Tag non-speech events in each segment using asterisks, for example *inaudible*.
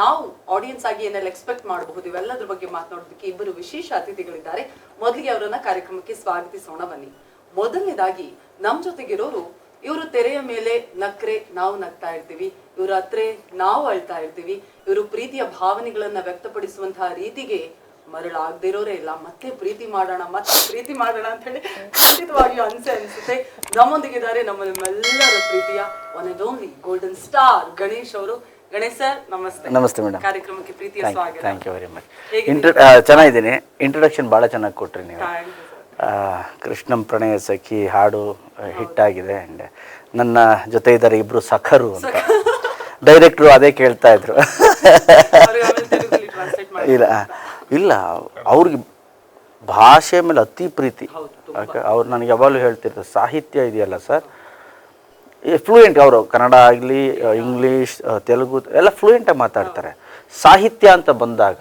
ನಾವು ಆಡಿಯನ್ಸ್ ಆಗಿ ಏನೆಲ್ಲ ಎಕ್ಸ್ಪೆಕ್ಟ್ ಮಾಡಬಹುದು ಇವೆಲ್ಲದ್ರ ಬಗ್ಗೆ ಮಾತನಾಡೋದಕ್ಕೆ ಇಬ್ಬರು ವಿಶೇಷ ಅತಿಥಿಗಳಿದ್ದಾರೆ. ಮೊದಲಿಗೆ ಅವರನ್ನ ಕಾರ್ಯಕ್ರಮಕ್ಕೆ ಸ್ವಾಗತಿಸೋಣ ಬನ್ನಿ. ಮೊದಲನೇದಾಗಿ ನಮ್ ಜೊತೆಗಿರೋರು ಇವರು ತೆರೆಯ ಮೇಲೆ ನಕ್ರೆ ನಾವು ನಗ್ತಾ ಇರ್ತೀವಿ, ಇವರು ಹತ್ರೆ ನಾವು ಅಳ್ತಾ ಇರ್ತೀವಿ, ಇವರು ಪ್ರೀತಿಯ ಭಾವನೆಗಳನ್ನ ವ್ಯಕ್ತಪಡಿಸುವಂತಹ ರೀತಿಗೆ ಮರಳಾಗದಿರೋರೇ ಇಲ್ಲ. ಮತ್ತೆ ಪ್ರೀತಿ ಮಾಡೋಣ, ಮತ್ತೆ ಪ್ರೀತಿ ಮಾಡೋಣ ಅಂತ ಹೇಳಿ ಖಂಡಿತವಾಗಿಯೂ ಅನ್ಸೆ ಅನ್ಸುತ್ತೆ. ನಮ್ಮೊಂದಿಗಿದ್ದಾರೆ ನಮ್ಮ ನಿಮ್ಮೆಲ್ಲರ ಪ್ರೀತಿಯ one and only golden star Ganesh ಅವರು. ಗಣೇಶ್ ಸರ್ ನಮಸ್ತೆ. ನಮಸ್ತೆ ಮೇಡಮ್ ಕಾರ್ಯಕ್ರಮಕ್ಕೆ ಪ್ರೀತಿಯ ಸ್ವಾಗತ. Thank you very much? Intro ಚೆನ್ನಾಗಿದ್ದೀನಿ. ಇಂಟ್ರೊಡಕ್ಷನ್ ಭಾಳ ಚೆನ್ನಾಗಿ ಕೊಟ್ರಿ ನೀವು. ಕೃಷ್ಣಂ ಪ್ರಣಯ ಸಖಿ ಹಾಡು ಹಿಟ್ಟಾಗಿದೆ ಆ್ಯಂಡ್ ನನ್ನ ಜೊತೆ ಇದ್ದಾರೆ ಇಬ್ಬರು ಸಖರು ಅಂತ. ಡೈರೆಕ್ಟ್ರು *laughs* ಅದೇ ಕೇಳ್ತಾ ಇದ್ರು. *laughs* ಇಲ್ಲ ಇಲ್ಲ ಅವ್ರಿಗೆ ಭಾಷೆ ಮೇಲೆ ಅತಿ ಪ್ರೀತಿ. ಅವ್ರು ನನಗೆ ಯಾವಾಗಲೂ ಹೇಳ್ತಿರ್ತಾರೆ ಸಾಹಿತ್ಯ ಇದೆಯಲ್ಲ ಸರ್ ಫ್ಲೂಯೆಂಟ್ ಅವರು, ಕನ್ನಡ ಆಗಲಿ ಇಂಗ್ಲೀಷ್ ತೆಲುಗು, ಎಲ್ಲ ಫ್ಲೂಯೆಂಟಾಗಿ ಮಾತಾಡ್ತಾರೆ. ಸಾಹಿತ್ಯ ಅಂತ ಬಂದಾಗ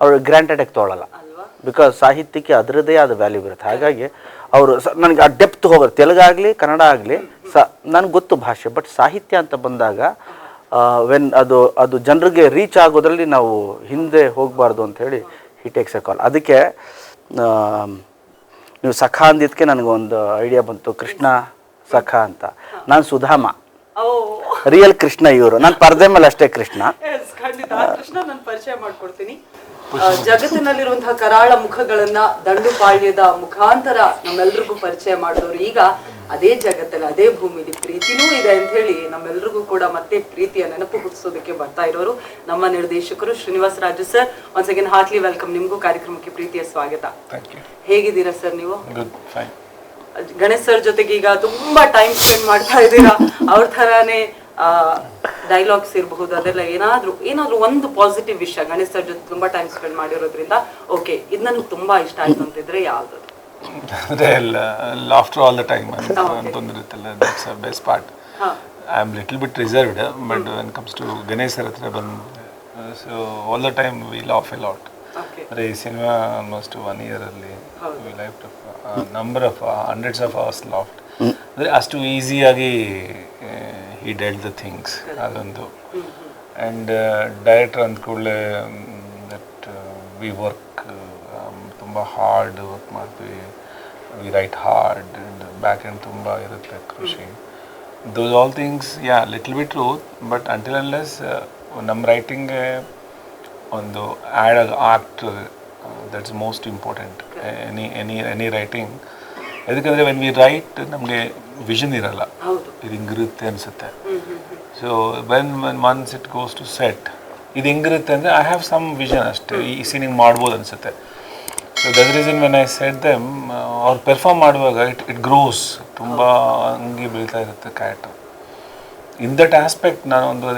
ಅವರು ಗ್ರ್ಯಾಂಟೆಡಾಗಿ ತೊಗೊಳಲ್ಲ. ಅಲ್ವಾ ಬಿಕಾಸ್ ಸಾಹಿತ್ಯಕ್ಕೆ ಅದರದ್ದೇ ಆದ ವ್ಯಾಲ್ಯೂ ಇರುತ್ತೆ. ಹಾಗಾಗಿ ಅವರು ಸ, ನನಗೆ ಆ ಡೆಪ್ತ್ ಹೋಗೋದು. ತೆಲುಗಾಗಲಿ ಕನ್ನಡ ಆಗಲಿ, ಸ, ನನಗೆ ಗೊತ್ತು ಭಾಷೆ. ಬಟ್ ಸಾಹಿತ್ಯ ಅಂತ ಬಂದಾಗ ವೆನ್ ಅದು ಅದು ಜನರಿಗೆ ರೀಚ್ ಆಗೋದ್ರಲ್ಲಿ ನಾವು ಹಿಂದೆ ಹೋಗಬಾರ್ದು ಅಂತ ಹೇಳಿ ಟೇಕ್ಸ್ ಎ ಕಾಲ್ ಅದಕ್ಕೆ ನೀವು ಸಖ ಅಂದಿದ್ದಕ್ಕೆ ನನಗೊಂದು ಐಡಿಯಾ ಬಂತು. ಕೃಷ್ಣ ಸಖ ಅಂತ. ನಾನು ಸುಧಾಮ. ಓ. ರಿಯಲ್ ಕೃಷ್ಣ ಇವರು. ನಾನು ಪರದೆ ಮೇಲೆ ಅಷ್ಟೇ ಕೃಷ್ಣ. Yes, ಖಂಡಿತ. ಆ ಕೃಷ್ಣ ನಾನು ಪರಿಚಯ ಮಾಡ್ಕೊಡ್ತೀನಿ. ಜಗತ್ತಿನಲ್ಲಿರುವಂತಹ ಕರಾಳ ಮುಖಗಳನ್ನ ದಂಡುಪಾಳ್ಯದ ಮುಖಾಂತರ ನಮ್ಮೆಲ್ರಿಗೂ ಪರಿಚಯ ಮಾಡಿದವರು ಈಗ ಅದೇ ಜಗತ್ತಲ್ಲಿ ಅದೇ ಭೂಮಿಲಿ ಪ್ರೀತಿನೂ ಇದೆ ಅಂತ ಹೇಳಿ ನಮ್ಮೆಲ್ರಿಗೂ ಕೂಡ ಮತ್ತೆ ಪ್ರೀತಿಯ ನೆನಪು ಹುಟ್ಟಿಸೋದಕ್ಕೆ ಬರ್ತಾ ಇರೋರು ನಮ್ಮ ನಿರ್ದೇಶಕರು ಶ್ರೀನಿವಾಸ ರಾಜು ಸರ್. ಒಂದ್ ಸೆಕೆಂಡ್ ಹಾರ್ಟ್ಲಿ ವೆಲ್ಕಮ್ ನಿಮ್ಗೂ ಕಾರ್ಯಕ್ರಮಕ್ಕೆ ಪ್ರೀತಿಯ ಸ್ವಾಗತ. ಹೇಗಿದ್ದೀರಾ ಸರ್ ನೀವು? ಗಣೇಶ್ ಸರ್ ಜೊತೆಗೆ ಈಗ ತುಂಬಾ ಟೈಮ್ ಸ್ಪೆಂಡ್ ಮಾಡ್ತಾ ಇದ್ದೀರಾ? ಅವ್ರ ತರಾನೇ ಡೈಲಾಗ್ಸ್ ಇರಬಹುದು ಅದೆಲ್ಲ ಏನಾದ್ರೂ ಏನಾದ್ರೂ ಒಂದು ಪಾಸಿಟಿವ್ ವಿಷಯ ಗಣೇಶ್ ಸರ್ ಜೊತೆ ತುಂಬಾ ಟೈಮ್ ಸ್ಪೆಂಡ್ ಮಾಡಿರೋದ್ರಿಂದ ಓಕೆ ಇದು ನನಗೆ ತುಂಬಾ ಇಷ್ಟ ಆಯ್ತು ಅಂತಿದ್ರೆ ಯಾವ್ದು after laughter all the time ಅಂತಂದಿರುತ್ತಲ್ಲ that's best part I am little bit reserved but when comes to Ganesh sir ಹತ್ರ ಬಂದು so all the time we laugh a lot ಅಂದರೆ ಈ ಸಿನಿಮಾ ಆಲ್ಮೋಸ್ಟ್ ಒನ್ ಇಯರಲ್ಲಿ ಅಲ್ಲಿ we life number of hundreds of hours laughed ಅಂದರೆ ಅಷ್ಟು ಈಸಿಯಾಗಿ ಈ ಡೆಲ್ಟ್ ದ ಥಿಂಗ್ಸ್ ಅದೊಂದು. ಆ್ಯಂಡ್ ಡೈರೆಕ್ಟರ್ ಅಂದ ಕೂಡಲೇ ದಟ್ ವಿ ವರ್ಕ್ ತುಂಬ ಹಾರ್ಡ್ ವರ್ಕ್ ಮಾಡ್ತೀವಿ. We write hard and back end ತುಂಬ ಇರುತ್ತೆ ಕೃಷಿ. Those all things yeah little bit truth but until unless ನಮ್ಮ ರೈಟಿಂಗ್ಗೆ ಒಂದು ಆ್ಯಡ್ ಆಗ್ತದೆ that's most important any any any writing ಯಾಕಂದರೆ ವೆನ್ ವಿ ರೈಟ್ ನಮಗೆ ವಿಷನ್ ಇರಲ್ಲ. ಇದು ಹಿಂಗಿರುತ್ತೆ ಅನಿಸುತ್ತೆ. ಸೊ ವೆನ್ ವೆನ್ ಮನ್ಸ್ ಇಟ್ ಗೋಸ್ ಟು ಸೆಟ್ ಇದು ಹೆಂಗಿರುತ್ತೆ ಅಂದರೆ ಐ ಹ್ಯಾವ್ ಸಮ್ ವಿಷನ್ ಅಷ್ಟೇ. ಈ ಸೀನಿಂಗ್ ಹಿಂಗೆ ಮಾಡ್ಬೋದು ಅನಿಸುತ್ತೆ. So that reason when I set them ಅವ್ರು ಪೆರ್ಫಾರ್ಮ್ ಮಾಡುವಾಗ ಇಟ್ ಇಟ್ ಗ್ರೋಸ್ ತುಂಬ ಹಂಗೆ ಬೀಳ್ತಾ ಇರುತ್ತೆ ಕ್ಯಾರೆಕ್ಟರ್ ಇನ್ ದಟ್ ಆಸ್ಪೆಕ್ಟ್ ನಾನು ಒಂದು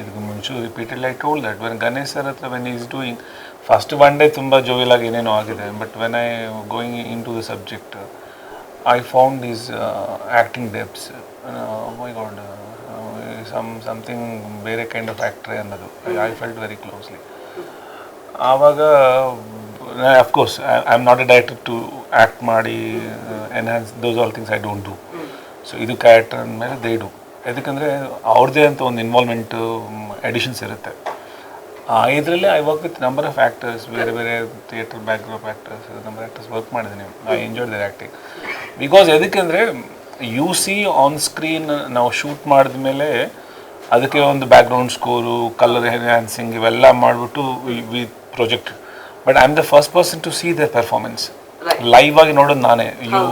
ಇದಕ್ಕೆ ಮುಂಚೆ repeated I told that when Ganesh sir ಹತ್ರ when is doing first one day ತುಂಬ ಜೋವಿಲಾಗಿ ಏನೇನೋ ಆಗಿದೆ but when I going into the subject I found is acting depths my god some something ಬೇರೆ ಕೈಂಡ್ ಆಫ್ ಆ್ಯಕ್ಟ್ರೇ ಅನ್ನೋದು. I felt very closely ಆವಾಗ of course I am not a director to act ಮಾಡಿ enhance those all things I don't do so ಇದು character ಅಂದಮೇಲೆ they do ಯಾಕಂದರೆ ಅವ್ರದ್ದೇ ಅಂತ ಒಂದು ಇನ್ವಾಲ್ವ್ಮೆಂಟು ಎಡಿಷನ್ಸ್ ಇರುತ್ತೆ. ಇದರಲ್ಲಿ I work with number of actors ಬೇರೆ ಬೇರೆ theatre background actors number actors work ಮಾಡಿದ್ದೀನಿ I enjoy their acting because ಎದಕ್ಕೆಂದರೆ you see on screen ನಾವು ಶೂಟ್ ಮಾಡಿದ ಮೇಲೆ ಅದಕ್ಕೆ ಒಂದು ಬ್ಯಾಕ್ಗ್ರೌಂಡ್ ಸ್ಕೋರು ಕಲರ್ ಎನ್ಹ್ಯಾನ್ಸಿಂಗ್ ಇವೆಲ್ಲ ಮಾಡಿಬಿಟ್ಟು we project but I am the first person to see the performance. Live ಆಗಿ ನೋಡೋದು ನಾನೇ. ಯು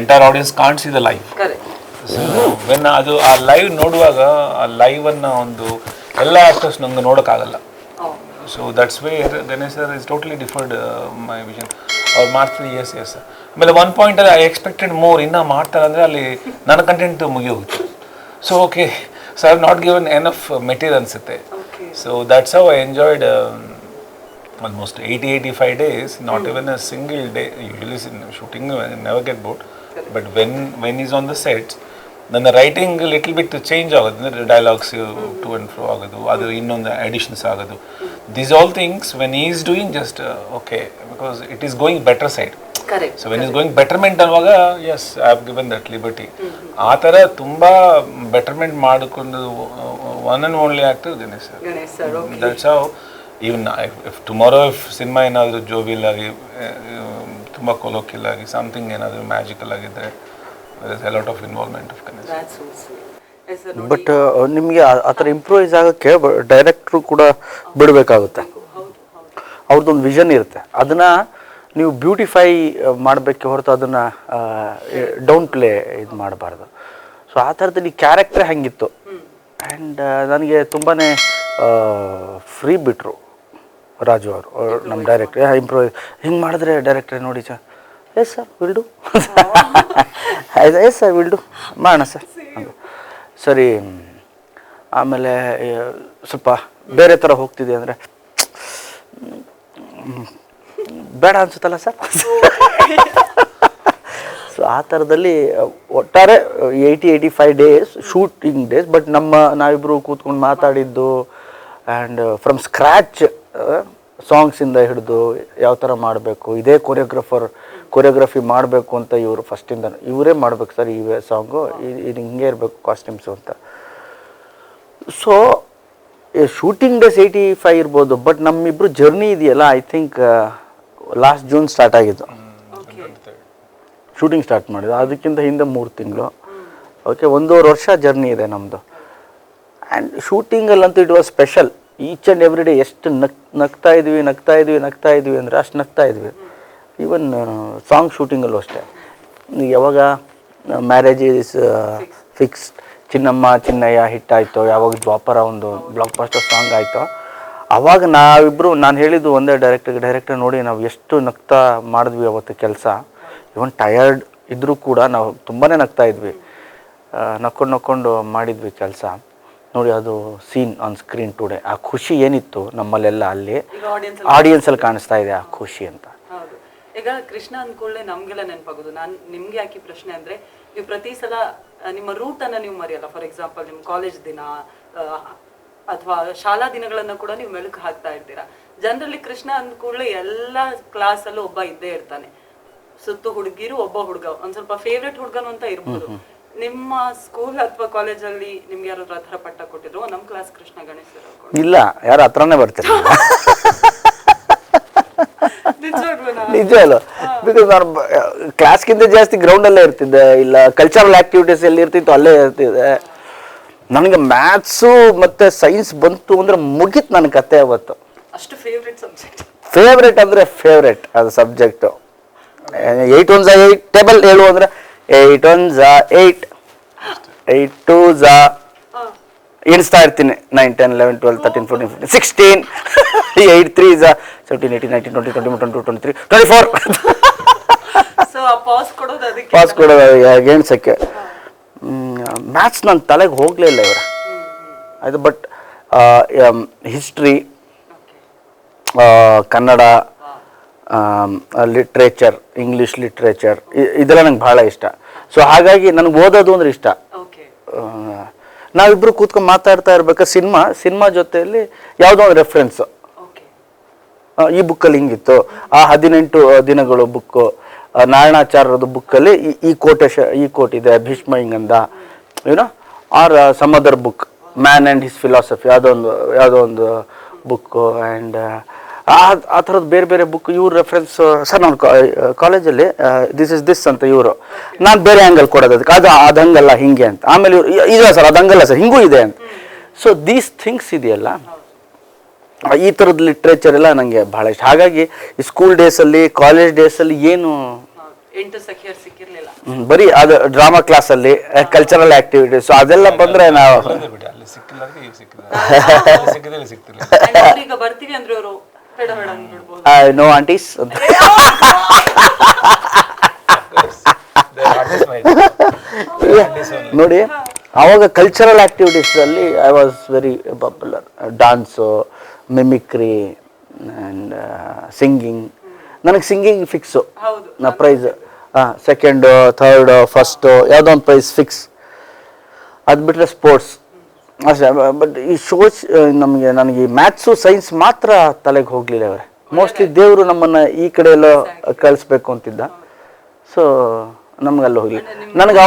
ಎಂಟೈರ್ ಆಡಿಯನ್ಸ್ ಕಾಣ್ಸಿದೆ ಸಿ ದ ಲೈವ್ ವೆನ್ ಅದು ಆ ಲೈವ್ ನೋಡುವಾಗ ಆ ಲೈವನ್ನು ಒಂದು ಎಲ್ಲ ಆ್ಯಕ್ಟರ್ಸ್ ನಂಗೆ ನೋಡೋಕ್ಕಾಗಲ್ಲ. So that's way Ganesh sir is totally differed my vision ಅವ್ರು ಮಾಡ್ತಾರೆ ಎಸ್ ಎಸ್ ಆಮೇಲೆ ಒನ್ ಪಾಯಿಂಟಲ್ಲಿ ಐ ಎಕ್ಸ್ಪೆಕ್ಟೆಡ್ ಮೋರ್ ಇನ್ನೂ ಮಾಡ್ತಾರೆ ಅಂದರೆ ಅಲ್ಲಿ ನನ್ನ content ಮುಗಿಯೋಗುತ್ತೆ. So okay so I not given enough material ಅನಿಸುತ್ತೆ. So that's how I enjoyed 80 85 days. Not even a single day. Usually in shooting uh, never get bored. But when when he's on the set ನನ್ನ writing little bit change ಆಗೋದು ಅಂದರೆ dialogues to and pro ಆಗೋದು ಅದು ಇನ್ನೊಂದು additions ಆಗೋದು. These all things when is doing just okay because it is going better side so when is going betterment ಅನ್ನುವಾಗ as I have given that liberty ಆ ಥರ ತುಂಬ ಬೆಟರ್ಮೆಂಟ್ ಮಾಡಿಕೊಂಡು one and only actor Dinesh sir Ganesh sir that's how even if tomorrow if cinema ಏನಾದರೂ jovial ಆಗಿ ತುಂಬ ಕೊಲೋಕಿಲ್ ಆಗಿ something ಏನಾದರೂ ಮ್ಯಾಜಿಕಲ್ ಆಗಿದ್ದರೆ lot of involvement of Ganesh That's so sweet. Yes, sir, ನೋಡಿ. ಬಟ್ ನಿಮಗೆ ಆ ಥರ ಇಂಪ್ರೂವೈಸ್ ಆಗೋಕ್ಕೆ ಡೈರೆಕ್ಟ್ರು ಕೂಡ ಬಿಡಬೇಕಾಗುತ್ತೆ. ಅವ್ರದ್ದೊಂದು ವಿಷನ್ ಇರುತ್ತೆ. ಅದನ್ನು ನೀವು ಬ್ಯೂಟಿಫೈ ಮಾಡಬೇಕೆ ಹೊರತು ಅದನ್ನು ಡೌನ್ ಪ್ಲೇ ಇದು ಮಾಡಬಾರ್ದು. ಸೊ ಆ ಥರದಲ್ಲಿ ಕ್ಯಾರೆಕ್ಟ್ರೇ ಹಂಗಿತ್ತು? ಆ್ಯಂಡ್ ನನಗೆ ತುಂಬಾ ಫ್ರೀ ಬಿಟ್ಟರು ರಾಜು ಅವರು ನಮ್ಮ ಡೈರೆಕ್ಟ್ರ್ ಇಂಪ್ರೂವ್ ಹಿಂಗೆ ಮಾಡಿದ್ರೆ ಡೈರೆಕ್ಟ್ರೆ ನೋಡಿ sir yes sir will do ಆಯ್ತು ಎಸ್ ಸರ್ ವಿಲ್ ಡು ಮಾಡೋಣ ಸರ್. ಸರಿ ಆಮೇಲೆ ಸ್ವಲ್ಪ ಬೇರೆ ಥರ ಹೋಗ್ತಿದೆ ಅಂದರೆ ಬೇಡ ಅನ್ಸುತ್ತಲ್ಲ ಸರ್? *laughs* ಸೊ ಆ ಥರದಲ್ಲಿ ಒಟ್ಟಾರೆ eighty eighty five days shooting days but ನಮ್ಮ ನಾವಿಬ್ಬರು ಕೂತ್ಕೊಂಡು ಮಾತಾಡಿದ್ದು ಆ್ಯಂಡ್ ಫ್ರಮ್ ಸ್ಕ್ರ್ಯಾಚ್ ಸಾಂಗ್ಸಿಂದ ಹಿಡಿದು ಯಾವ ಥರ ಮಾಡಬೇಕು ಇದೇ ಕೊರಿಯೋಗ್ರಫರ್ ಕೊರಿಯೋಗ್ರಫಿ ಮಾಡಬೇಕು ಅಂತ ಇವರು ಫಸ್ಟಿಂದ ಇವರೇ ಮಾಡ್ಬೇಕು ಸರ್ ಈ ಸಾಂಗು ಇದು ಹಿಂಗೆ ಇರಬೇಕು ಕಾಸ್ಟ್ಯೂಮ್ಸು ಅಂತ. So shooting days eighty five ಇರ್ಬೋದು ಬಟ್ ನಮ್ಮಿಬ್ರು ಜರ್ನಿ ಇದೆಯಲ್ಲ I think last June start ಆಗಿದ್ದು. ಶೂಟಿಂಗ್ ಸ್ಟಾರ್ಟ್ ಮಾಡಿದ್ದು. ಅದಕ್ಕಿಂತ ಹಿಂದೆ ಮೂರು ತಿಂಗಳು. ಓಕೆ ಒಂದೂವರೆ ವರ್ಷ ಜರ್ನಿ ಇದೆ ನಮ್ಮದು and ಶೂಟಿಂಗಲ್ಲಂತೂ it was special each and every day ಎಷ್ಟು ನಗ್ ನಗ್ತಾ ಇದ್ವಿ ನಗ್ತಾ ಇದ್ವಿ ನಗ್ತಾ ಇದ್ವಿ ಅಂದರೆ ಅಷ್ಟು ನಗ್ತಾ ಇದ್ವಿ. ಈವನ್ ಸಾಂಗ್ ಶೂಟಿಂಗಲ್ಲೂ ಅಷ್ಟೇ. ಯಾವಾಗ marriage is fixed Chinnamma Chinnayya hit ಆಯಿತು ಯಾವಾಗ ದ್ವಾಪರ ಒಂದು ಬ್ಲಾಕ್ ಬಾಸ್ಟರ್ ಸಾಂಗ್ ಆಯಿತು ಆವಾಗ ನಾವಿಬ್ಬರು ನಾನು ಹೇಳಿದ್ದು ಒಂದೇ ಡೈರೆಕ್ಟರ್ ಡೈರೆಕ್ಟರ್ ನೋಡಿ ನಾವು ಎಷ್ಟು ನಗ್ತಾ ಮಾಡಿದ್ವಿ ಅವತ್ತು ಕೆಲಸ. ಇವನ್ ಟಯರ್ಡ್ ಇದ್ದರೂ ಕೂಡ ನಾವು ತುಂಬಾ ನಗ್ತಾ ಇದ್ವಿ. ನಕ್ಕೊಂಡು ನಕ್ಕೊಂಡು ಮಾಡಿದ್ವಿ ಕೆಲಸ. ನೋಡಿ ಅದು ಸೀನ್ ಆನ್ ಸ್ಕ್ರೀನ್ ಟುಡೇ ಆ ಖುಷಿ ಏನಿತ್ತು ನಮ್ಮಲ್ಲೆಲ್ಲ ಅಲ್ಲಿ? ಆಡಿಯನ್ಸ್ ಆಡಿಯನ್ಸಲ್ಲಿ ಕಾಣಿಸ್ತಾ ಇದೆ ಆ ಖುಷಿ ಅಂತ. ಈಗ ಕೃಷ್ಣ ಅಂದ್ಕೊಳ್ಳೆ ನಮ್ಗೆಲ್ಲ ನೆನಪಾಗೋದು. ನಾನು ನಿಮ್ಗೆ ಯಾಕೆ ಪ್ರಶ್ನೆ ಅಂದ್ರೆ ನೀವು ಪ್ರತಿ ಸಲ ನಿಮ್ಮ ರೂಟ್ ಅನ್ನ ನೀವು ಮರೆಯಲ್ಲ. ಫಾರ್ ಎಕ್ಸಾಂಪಲ್ ನಿಮ್ಮ ಕಾಲೇಜ್ ದಿನ ಅಥವಾ ಶಾಲಾ ದಿನಗಳನ್ನ ಕೂಡ ನೀವು ಮೆಲುಕು ಹಾಕ್ತಾ ಇರ್ತೀರಾ. ಜನರಲ್ಲಿ ಕೃಷ್ಣ ಅಂದ್ಕೊಳ್ಳೆ ಎಲ್ಲ ಕ್ಲಾಸ್ ಅಲ್ಲೂ ಒಬ್ಬ ಇದ್ದೇ ಇರ್ತಾನೆ. ಸುತ್ತು ಹುಡುಗಿರು ಒಬ್ಬ ಹುಡುಗ. ಒಂದ್ ಸ್ವಲ್ಪ ಫೇವ್ರೆಟ್ ಹುಡುಗನು ಅಂತ ಇರ್ಬೋದು. ನಿಮ್ಮ ಸ್ಕೂಲ್ ಅಥವಾ ಕಾಲೇಜಲ್ಲಿ ನಿಮ್ಗೆ ಯಾರಾದ್ರೂ ಆ ಥರ ಪಟ್ಟ ಕೊಟ್ಟಿದ್ರು ನಮ್ ಕ್ಲಾಸ್ ಕೃಷ್ಣ ಗಣೇಶ್ ಇಲ್ಲ ಯಾರು ಹತ್ರನೇ ಬರ್ತಾರೆ? *laughs* ನಿಜ ಅಲ್ಲ. ಬಿಕಾಸ್ ನಾನು ಕ್ಲಾಸ್ಗಿಂತ ಜಾಸ್ತಿ ಗ್ರೌಂಡಲ್ಲೇ ಇರ್ತಿದ್ದೆ. ಇಲ್ಲ ಕಲ್ಚರಲ್ ಆಕ್ಟಿವಿಟೀಸ್ ಎಲ್ಲಿ ಇರ್ತಿತ್ತು ಅಲ್ಲೇ ಇರ್ತಿದ್ದೆ. ನನಗೆ ಮ್ಯಾಥ್ಸು ಮತ್ತು ಸೈನ್ಸ್ ಬಂತು ಅಂದರೆ ಮುಗೀತು ನನ್ನ ಕತೆ ಅವತ್ತು. ಅಷ್ಟು ಫೇವ್ರೆಟ್ ಸಬ್ಜೆಕ್ಟ್ ಫೇವ್ರೆಟ್ ಅಂದರೆ ಫೇವ್ರೆಟ್ ಅದು ಸಬ್ಜೆಕ್ಟು ಏಯ್ಟ್ ಒನ್ ಝಾ ಏಯ್ಟ್ ಟೇಬಲ್ ಹೇಳು ಅಂದರೆ ಏಯ್ಟ್ ಒನ್ ಝಾ ಏಯ್ಟ್ ಏಯ್ಟ್ ಟು ಝಾ ಎಣಿಸ್ತಾ ಇರ್ತೀನಿ. Nine ten eleven twelve thirteen fourteen fifteen sixteen eight three is seventeen eighteen nineteen twenty twenty twenty two twenty three twenty four pass ಕೊಡೋದು ಎಣ್ಸಕ್ಕೆ maths ನನ್ನ ತಲೆಗೆ ಹೋಗಲೇ ಇಲ್ಲ ಇವರ. ಅದು but history Kannada literature English literature ಇದೆಲ್ಲ ನಂಗೆ ಭಾಳ ಇಷ್ಟ. ಸೊ ಹಾಗಾಗಿ ನನಗೆ ಓದೋದು ಅಂದ್ರೆ ಇಷ್ಟ. ನಾವಿಬ್ರು ಕೂತ್ಕೊಂಡು ಮಾತಾಡ್ತಾ ಇರ್ಬೇಕಾದ್ರೆ ಸಿನಿಮಾ? ಸಿನಿಮಾ ಜೊತೆಯಲ್ಲಿ ಯಾವುದೋ ಒಂದು ರೆಫರೆನ್ಸ್ ಈ ಬುಕ್ಕಲ್ಲಿ ಹಿಂಗಿತ್ತು. ಆ ಹದಿನೆಂಟು ದಿನಗಳು ಬುಕ್ಕು. ನಾರಾಯಣಾಚಾರ್ಯರದ ಬುಕ್ಕಲ್ಲಿ ಈ ಈ ಕೋಟೆ ಶ ಈ ಕೋಟ್ ಇದೆ ಭೀಷ್ಮ ಹಿಂಗಂದ. ಏನೋ or some other book man and his philosophy ಯಾವುದೋ ಒಂದು ಯಾವುದೋ ಒಂದು ಬುಕ್ಕು ಆ್ಯಂಡ್ ಆ ಆ ಥರದ್ದು ಬೇರೆ ಬೇರೆ ಬುಕ್ ಇವ್ರ ರೆಫರೆನ್ಸ್ ಸರ್ ನಾನು ಕಾಲೇಜಲ್ಲಿ ದಿಸ್ ಇಸ್ ದಿಸ್ ಅಂತ ಇವರು ನಾನು ಬೇರೆ ಆ್ಯಂಗಲ್ ಕೊಡೋದು ಅದಕ್ಕೆ ಅದು ಅದು ಹಂಗಲ್ಲ ಹಿಂಗೆ ಅಂತ ಆಮೇಲೆ ಇವರು ಇಲ್ಲ ಸರ್ ಅದು ಹಂಗಲ್ಲ ಸರ್ ಹಿಂಗೂ ಇದೆ ಅಂತ ಸೊ ದೀಸ್ ಥಿಂಗ್ಸ್ ಇದೆಯಲ್ಲ ಈ ಥರದ ಲಿಟ್ರೇಚರ್ ಎಲ್ಲ ನನಗೆ ಭಾಳ ಇಷ್ಟ ಹಾಗಾಗಿ ಈ ಸ್ಕೂಲ್ ಡೇಸಲ್ಲಿ ಕಾಲೇಜ್ ಡೇಸಲ್ಲಿ ಏನು ಬರೀ ಅದು ಡ್ರಾಮಾ ಕ್ಲಾಸಲ್ಲಿ ಕಲ್ಚರಲ್ ಆಕ್ಟಿವಿಟೀಸ್ ಅದೆಲ್ಲ ಬಂದ್ರೆ ನಾವು ನೋ ಆಂಟೀಸ್ ಅಂತ ನೋಡಿ ಆವಾಗ cultural ಆಕ್ಟಿವಿಟೀಸಲ್ಲಿ I was very popular dance mimicry and singing ನನಗೆ ಸಿಂಗಿಂಗ್ ಫಿಕ್ಸು ಹೌದು ನಾ ಪ್ರೈಸ್ ಹಾಂ ಸೆಕೆಂಡು ಥರ್ಡು ಫಸ್ಟು ಯಾವುದೋ ಒಂದು ಪ್ರೈಸ್ ಫಿಕ್ಸ್ ಅದು ಬಿಟ್ಟರೆ ಸ್ಪೋರ್ಟ್ಸ್ ಅಷ್ಟೇ ಬಟ್ ಈ ಶೋಸ್ ನಮಗೆ ನನಗೆ ಮ್ಯಾಥ್ಸು ಸೈನ್ಸ್ ಮಾತ್ರ ತಲೆಗೆ ಹೋಗಲಿಲ್ಲ ಅವರೇ ಮೋಸ್ಟ್ಲಿ ದೇವರು ನಮ್ಮನ್ನು ಈ ಕಡೆ ಎಲ್ಲ ಕಳಿಸ್ಬೇಕು ಅಂತಿದ್ದ. ಸೊ ನಮ್ಗೆ ಅಲ್ಲಿ ಹೋಗ್ಲಿ ನನಗೆ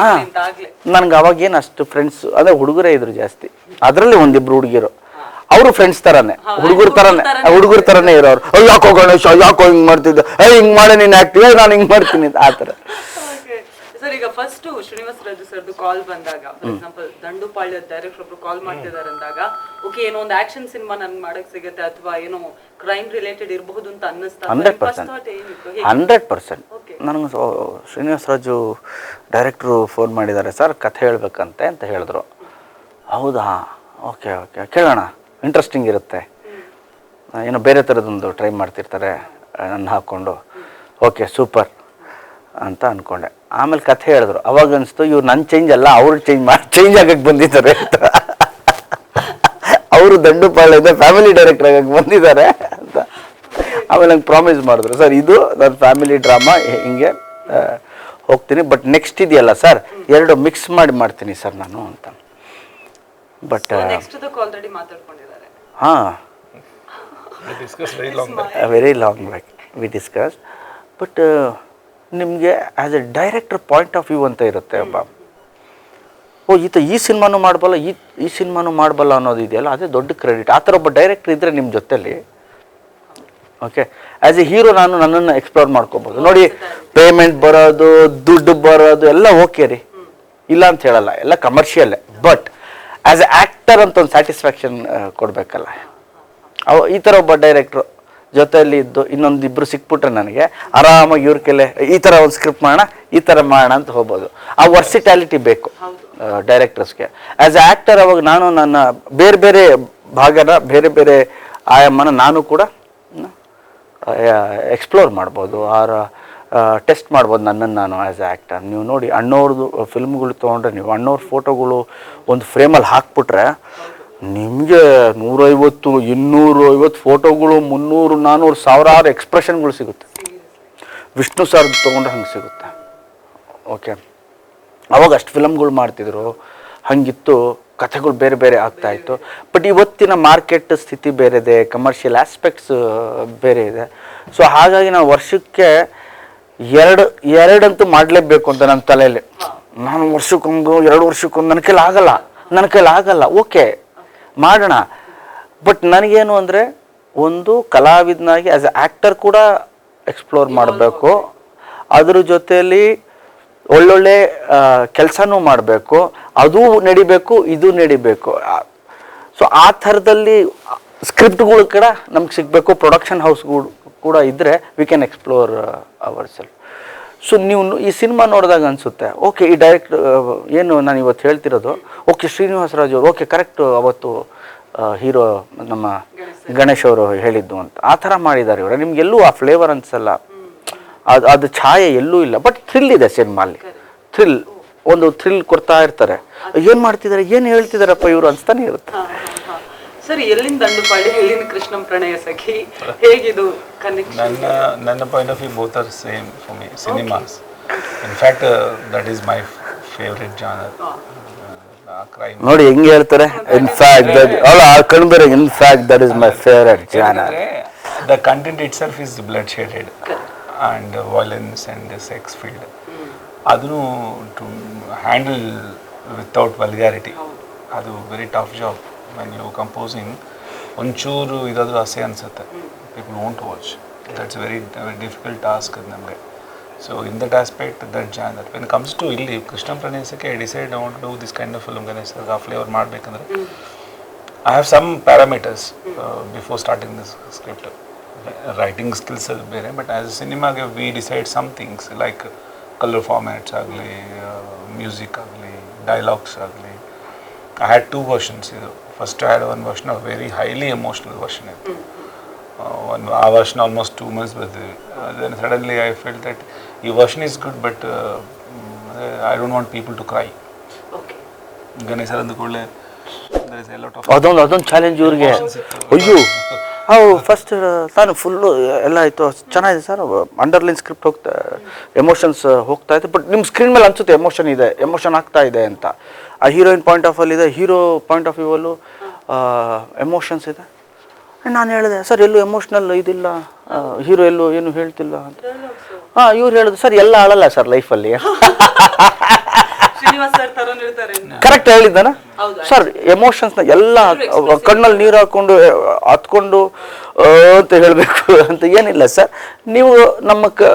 ಹಾಂ ನನಗೆ ಅವಾಗೇನು ಅಷ್ಟು ಫ್ರೆಂಡ್ಸ್ ಅಂದರೆ ಹುಡುಗರೇ ಇದ್ರು ಜಾಸ್ತಿ. ಅದರಲ್ಲಿ ಒಂದಿಬ್ರು ಹುಡುಗಿರು. ಅವರು ಫ್ರೆಂಡ್ಸ್ ತರನೇ. ಹುಡುಗರ ತರನೇ. ಹುಡುಗರ ತರನೇ ಇರೋರು. ಯಾಕೋ ಗಣೇಶ ಯಾಕೋ ಹಿಂಗೆ ಮಾಡ್ತಿದ್ದ. ಏ ಹಿಂಗ್ ಮಾಡಿ ನೀನು ಆಕ್ಟಿವ್ ನಾನು ಹಿಂಗೆ ಮಾಡ್ತೀನಿ ಆ ಥರ. ಸರ್ ಈಗ ಫಸ್ಟ್ ಶ್ರೀನಿವಾಸ ರಾಜು ಸರ್ದು ಕಾಲ್ ಬಂದಾಗ ಫಾರ್ ಎಕ್ಸಾಂಪಲ್ ದಂಡುಪಾಳ್ಯ ಡೈರೆಕ್ಟರ್ ಒಬ್ರು ಕಾಲ್ ಮಾಡ್ತಿದ್ದಾರೆ ಅಂದಾಗ ಓಕೆ ಏನೋ ಒಂದು ಆಕ್ಷನ್ ಸಿನಿಮಾ ನನ್ ಮಾಡಕ್ ಸಿಗುತ್ತೆ ಅಥವಾ ಏನೋ ಕ್ರೈಮ್ ರಿಲೇಟೆಡ್ ಇರಬಹುದು ಅಂತ ಅನ್ನಿಸ್ತಾ ಹಂಡ್ರೆಡ್ ಪರ್ಸೆಂಟ್? ಹಂಡ್ರೆಡ್ ಪರ್ಸೆಂಟ್ ನನಗೆ ಶ್ರೀನಿವಾಸ ರಾಜು ಡೈರೆಕ್ಟ್ರು ಫೋನ್ ಮಾಡಿದ್ದಾರೆ ಸರ್ ಕಥೆ ಹೇಳ್ಬೇಕಂತೆ ಅಂತ ಹೇಳಿದ್ರು. ಹೌದಾ? ಓಕೆ ಓಕೆ ಕೇಳೋಣ. ಇಂಟ್ರೆಸ್ಟಿಂಗ್ ಇರುತ್ತೆ. ಏನೋ ಬೇರೆ ಥರದೊಂದು ಟ್ರೈ ಮಾಡ್ತಿರ್ತಾರೆ ನನ್ನ ಹಾಕ್ಕೊಂಡು ಓಕೆ ಸೂಪರ್ ಅಂತ ಅಂದ್ಕೊಂಡೆ ಆಮೇಲೆ ಕಥೆ ಹೇಳಿದ್ರು. ಅವಾಗ ಅನಿಸ್ತು ಇವ್ರು ನನ್ನ ಚೇಂಜ್ ಅಲ್ಲ ಅವ್ರು ಚೇಂಜ್ ಮಾಡಿ ಚೇಂಜ್ ಆಗಕ್ಕೆ ಬಂದಿದ್ದಾರೆ ಅಂತ. ಅವರು ದಂಡುಪಾಳ್ಯದ ಫ್ಯಾಮಿಲಿ ಡೈರೆಕ್ಟರ್ ಆಗಕ್ಕೆ ಬಂದಿದ್ದಾರೆ ಅಂತ. ಆಮೇಲೆ ನಂಗೆ ಪ್ರಾಮಿಸ್ ಮಾಡಿದ್ರು ಸರ್ ಇದು ನನ್ನ ಫ್ಯಾಮಿಲಿ ಡ್ರಾಮಾ ಹಿಂಗೆ ಹೋಗ್ತೀನಿ ಬಟ್ ನೆಕ್ಸ್ಟ್ ಇದೆಯಲ್ಲ ಸರ್ ಎರಡು ಮಿಕ್ಸ್ ಮಾಡಿ ಮಾಡ್ತೀನಿ ಸರ್ ನಾನು ಅಂತ. ಬಟ್ ಹಾಂ. Discuss very long very long back we discuss but ನಿಮಗೆ as a director point of view ಅಂತ ಇರುತ್ತೆ ಒಬ್ಬ ಓ, ಈತ ಈ ಸಿನಿಮಾನು ಮಾಡಬಲ್ಲ, ಈ ಈ ಸಿನಿಮಾನು ಮಾಡಬಲ್ಲ ಅನ್ನೋದು ಇದೆಯಲ್ಲ, ಅದೇ ದೊಡ್ಡ ಕ್ರೆಡಿಟ್ ಆ ಥರ ಒಬ್ಬ ಡೈರೆಕ್ಟ್ರ್ ಇದ್ದರೆ ನಿಮ್ಮ ಜೊತೆಲಿ ಓಕೆ ಆ್ಯಸ್ ಎ ಹೀರೋ ನಾನು ನನ್ನನ್ನು ಎಕ್ಸ್ಪ್ಲೋರ್ ಮಾಡ್ಕೋಬೋದು. ನೋಡಿ ಪೇಮೆಂಟ್ ಬರೋದು, ದುಡ್ಡು ಬರೋದು, ಎಲ್ಲ ಓಕೆ ರೀ. ಇಲ್ಲ ಅಂತ ಹೇಳಲ್ಲ, ಎಲ್ಲ ಕಮರ್ಷಿಯಲ್ಲೇ ಬಟ್ ಆ್ಯಸ್ ಎ ಆ್ಯಕ್ಟರ್ ಅಂತ ಒಂದು ಸ್ಯಾಟಿಸ್ಫ್ಯಾಕ್ಷನ್ ಕೊಡಬೇಕಲ್ಲ. ಅವ, ಈ ಥರ ಒಬ್ಬ ಡೈರೆಕ್ಟ್ರು ಜೊತೆಯಲ್ಲಿ ಇದ್ದು ಇನ್ನೊಂದು ಇಬ್ಬರು ಸಿಕ್ಬಿಟ್ರೆ ನನಗೆ ಆರಾಮಾಗಿ ಇವ್ರ ಕೆಲೆ ಈ ಥರ ಒಂದು ಸ್ಕ್ರಿಪ್ಟ್ ಮಾಡೋಣ ಈ ಥರ ಮಾಡೋಣ ಅಂತ ಹೋಗ್ಬೋದು. ಆ ವರ್ಸಿಟ್ಯಾಲಿಟಿ ಬೇಕು ಡೈರೆಕ್ಟರ್ಸ್ಗೆ ಆ್ಯಸ್ ಎ ಆ್ಯಕ್ಟರ್ ಅವಾಗ ನಾನು ನನ್ನ ಬೇರೆ ಬೇರೆ ಭಾಗನ ಬೇರೆ ಬೇರೆ ಆಯಾಮನ ನಾನು ಕೂಡ ಎಕ್ಸ್ಪ್ಲೋರ್ ಮಾಡ್ಬೋದು ಆರ ಟೆಸ್ಟ್ ಮಾಡ್ಬೋದು ನನ್ನನ್ನು ನಾನು ಆ್ಯಸ್ ಎ ಆ್ಯಕ್ಟರ್ ನೀವು ನೋಡಿ ಅಣ್ಣವ್ರದ್ದು ಫಿಲ್ಮ್ಗಳು ತೊಗೊಂಡ್ರೆ ನೀವು ಅಣ್ಣವ್ರ ಫೋಟೋಗಳು ಒಂದು ಫ್ರೇಮಲ್ಲಿ ಹಾಕ್ಬಿಟ್ರೆ ನಿಮಗೆ ನೂರೈವತ್ತು, ಇನ್ನೂರು, ಐವತ್ತು ಫೋಟೋಗಳು, ಮುನ್ನೂರು ನಾನ್ನೂರು ಸಾವಿರಾರು ಎಕ್ಸ್ಪ್ರೆಷನ್ಗಳು ಸಿಗುತ್ತೆ. ವಿಷ್ಣು ಸರ್ ತೊಗೊಂಡ್ರೆ ಹಂಗೆ ಸಿಗುತ್ತೆ. ಓಕೆ ಅವಾಗ ಅಷ್ಟು ಫಿಲಮ್ಗಳು ಮಾಡ್ತಿದ್ರು. ಹಂಗಿತ್ತು. ಕಥೆಗಳು ಬೇರೆ ಬೇರೆ ಆಗ್ತಾ ಇತ್ತು. ಬಟ್ ಇವತ್ತಿನ ಮಾರ್ಕೆಟ್ ಸ್ಥಿತಿ ಬೇರೆ ಇದೆ ಕಮರ್ಷಿಯಲ್ ಆಸ್ಪೆಕ್ಟ್ಸ್ ಬೇರೆ ಇದೆ. ಸೊ ಹಾಗಾಗಿ ನಾನು ವರ್ಷಕ್ಕೆ ಎರಡು, ಎರಡಂತೂ ಮಾಡಲೇಬೇಕು ಅಂತ ನನ್ನ ತಲೆಯಲ್ಲಿ. ನಾನು ವರ್ಷಕ್ಕೊಂದು, ಎರಡು ವರ್ಷಕ್ಕೊಂದು, ನನ್ನ ಕೈಲಿ ಆಗಲ್ಲ. ನನ್ನ ಕೈಲಿ ಆಗಲ್ಲ. ಓಕೆ ಮಾಡೋಣ. ಬಟ್ ನನಗೇನು ಅಂದರೆ ಒಂದು ಕಲಾವಿದನಾಗಿ ಆ್ಯಸ್ ಎ ಆ್ಯಕ್ಟರ್ ಕೂಡ ಎಕ್ಸ್ಪ್ಲೋರ್ ಮಾಡಬೇಕು. ಅದ್ರ ಜೊತೆಯಲ್ಲಿ ಒಳ್ಳೊಳ್ಳೆ ಕೆಲಸನೂ ಮಾಡಬೇಕು. ಅದು ನಡಿಬೇಕು ಇದು ನಡಿಬೇಕು. ಸೊ ಆ ಥರದಲ್ಲಿ ಸ್ಕ್ರಿಪ್ಟ್ಗಳು ಕೂಡ ನಮ್ಗೆ ಸಿಗಬೇಕು ಪ್ರೊಡಕ್ಷನ್ ಹೌಸ್ಗಳು ಕೂಡ ಇದ್ದರೆ we can explore our self so ನೀವು ಈ ಸಿನಿಮಾ ನೋಡಿದಾಗ ಅನಿಸುತ್ತೆ. ಓಕೆ ಈ ಡೈರೆಕ್ಟ್ ಏನು ನಾನು ಇವತ್ತು ಹೇಳ್ತಿರೋದು? ಓಕೆ ಶ್ರೀನಿವಾಸ ರಾಜು ಅವರು ಓಕೆ ಕರೆಕ್ಟ್ ಅವತ್ತು ಹೀರೋ ನಮ್ಮ ಗಣೇಶ್ ಅವರು ಹೇಳಿದ್ದು ಅಂತ. ಆ ಥರ ಮಾಡಿದ್ದಾರೆ ಇವರು. ನಿಮಗೆಲ್ಲೂ ಆ ಫ್ಲೇವರ್ ಅನಿಸಲ್ಲ ಅದು ಅದು ಛಾಯೆ ಎಲ್ಲೂ ಇಲ್ಲ. ಬಟ್ ಥ್ರಿಲ್ ಇದೆ ಸಿನಿಮಾಲಿ ಥ್ರಿಲ್ ಒಂದು ಥ್ರಿಲ್ ಕೊಡ್ತಾ ಇರ್ತಾರೆ. ಏನು ಮಾಡ್ತಿದ್ದಾರೆ? ಏನು ಹೇಳ್ತಿದಾರಪ್ಪ ಇವರು ಅನಿಸ್ತಾನೆ ಇರುತ್ತೆ. ಸರ್ ಎಲ್ಲಿಂದ ದಂಡುಪಾಳ್ಯ ಎಲ್ಲಿಂದ ಕೃಷ್ಣಂ ಪ್ರಣಯ ಸಖಿ? ಹೇಗಿದು ಕನೆಕ್ಷನ್ ನನ್ನ ನನ್ನ point of view both are same for me cinemas in fact that is my favourite genre ನೋಡಿ ಹೆಂಗೆ ಹೇಳ್ತಾರೆ? ಇನ್ ಫ್ಯಾಕ್ಟ್ ದಟ್ ಅಲ್ಲ ಆ ಕಣ್ಬೇರೆ in fact that is my favourite genre the content itself is blood blood and and violence and sex sex field. ಅದನ್ನು to handle without vulgarity ಅದು very tough job when you composing ಒಂಚೂರು ಇದಾದರೂ ಆಸೆ ಅನಿಸುತ್ತೆ. People won't watch that's very very difficult task ಅದು ನಮಗೆ. So in that aspect that genre when comes to ಇಲ್ಲಿ Krishna ಪ್ರಣಯಸಕ್ಕೆ I decide want do this kind of film Ganesh ಆ flavour ಮಾಡಬೇಕಂದ್ರೆ I have some parameters before starting this script writing skills ಅದು ಬೇರೆ but as a ಸಿನಿಮಾಗೆ we decide some things like colour formats ಆಗಲಿ music ಆಗಲಿ dialogues ಆಗಲಿ. I had two versions ಇದು. First I had one version of very highly emotional version ಇತ್ತು ಒಂದು ಆ ವರ್ಷನ್ ಆಲ್ಮೋಸ್ಟ್ ಟೂ ಮಂತ್ಸ್ ಬರ್ತೀವಿ then suddenly I feel that ಈ version is good but I don't want people to cry okay Ganesh ಅಂದ ಕೂಡಲೇ there is a lot of ಅದೊಂದು ಅದೊಂದು challenge ಇವ್ರಿಗೆ. ಅಯ್ಯೋ. ಅವು ಫಸ್ಟ್ ತಾನು ಫುಲ್ಲು ಎಲ್ಲ ಆಯಿತು. ಚೆನ್ನಾಗಿದೆ ಸರ್ ಅಂಡರ್ಲೈನ್ ಸ್ಕ್ರಿಪ್ಟ್ ಹೋಗ್ತಾ ಎಮೋಷನ್ಸ್ ಹೋಗ್ತಾ ಇದೆ. ಬಟ್ ನಿಮ್ಮ ಸ್ಕ್ರೀನ್ ಮೇಲೆ ಅನಿಸುತ್ತೆ ಎಮೋಷನ್ ಇದೆ ಎಮೋಷನ್ ಆಗ್ತಾ ಇದೆ ಅಂತ. ಆ ಹೀರೋಯಿನ್ ಪಾಯಿಂಟ್ ಆಫ್ ಅಲ್ಲಿ ಇದೆ ಹೀರೋ ಪಾಯಿಂಟ್ ಆಫ್ ವ್ಯೂ ಅಲ್ಲೂ ಎಮೋಷನ್ಸ್ ಇದೆ? ನಾನು ಹೇಳಿದೆ ಸರ್ ಎಲ್ಲೂ ಎಮೋಷ್ನಲ್ ಇದಿಲ್ಲ. ಹೀರೋ ಎಲ್ಲೂ ಏನು ಹೇಳ್ತಿಲ್ಲ ಅಂತ. ಹಾಂ ಇವ್ರು ಹೇಳಿದ್ರು ಸರ್ ಎಲ್ಲ ಆಳಲ್ಲ ಸರ್ ಲೈಫಲ್ಲಿ *laughs* ಕರೆಕ್ಟ್ ಹೇಳಿದ್ದಾನ? ಸರ್ ಸರ್ನ ಎಲ್ಲ ಕಣ್ಣಲ್ಲಿ ನೀರು ಹಾಕೊಂಡು ಹತ್ಕೊಂಡು ಅಂತ ಹೇಳಬೇಕು ಅಂತ ಏನಿಲ್ಲ ಸರ್. ನೀವು ನಮ್ಮ ಕ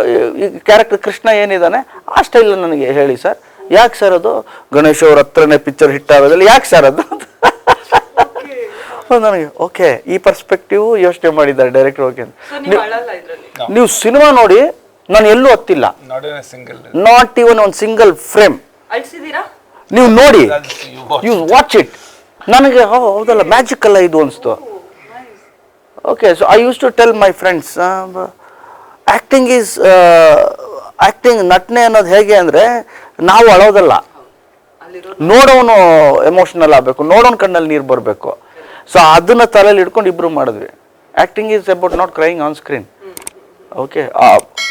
ಕ್ಯಾರೆಕ್ಟರ್ ಕೃಷ್ಣ ಏನಿದ್ದಾನೆ ಆ ಸ್ಟೈಲ್ ನನಗೆ ಹೇಳಿ ಸರ್. ಯಾಕೆ ಸರ್ ಅದು? ಗಣೇಶ್ ಅವ್ರ ಹತ್ರನೇ ಪಿಕ್ಚರ್ ಹಿಟ್ ಆಗೋದಿಲ್ಲ ಯಾಕೆ ಸರ್ ಅದು? ನನಗೆ ಓಕೆ ಈ ಪರ್ಸ್ಪೆಕ್ಟಿವ್ ಯೋಚನೆ ಮಾಡಿದ್ದಾರೆ ಡೈರೆಕ್ಟರ್ ಓಕೆ ಅಂತ. ನೀವು ಅಳಲ್ಲ ಇದ್ರಲ್ಲಿ? ನೀವು ಸಿನಿಮಾ ನೋಡಿ ನಾನು ಎಲ್ಲೂ ಹತ್ತಿಲ್ಲ. Not even single not even ಒಂದು ಸಿಂಗಲ್ ಫ್ರೇಮ್ ಅಳ್ಸಿದೀರಾ ನೀವು ನೋಡಿ. ಯು ವಾಚ್ ಇಟ್ ನನಗೆ ಹೋ ಹೌದಲ್ಲ ಮ್ಯಾಜಿಕ್ ಅಲ್ಲ ಇದು ಅನಿಸ್ತು. Okay so I use to tell my friends acting is acting ನಟನೆ ಅನ್ನೋದು ಹೇಗೆ ಅಂದರೆ ನಾವು ಅಳೋದಲ್ಲ. ನೋಡೋನು ಎಮೋಷ್ನಲ್ ಆಗಬೇಕು ನೋಡೋನ್ ಕಣ್ಣಲ್ಲಿ ನೀರು ಬರಬೇಕು. ಸೊ ಅದನ್ನ ತಲೆಯಲ್ಲಿ ಇಟ್ಕೊಂಡು ಇಬ್ಬರು ಮಾಡಿದ್ವಿ. Acting is about not crying on screen okay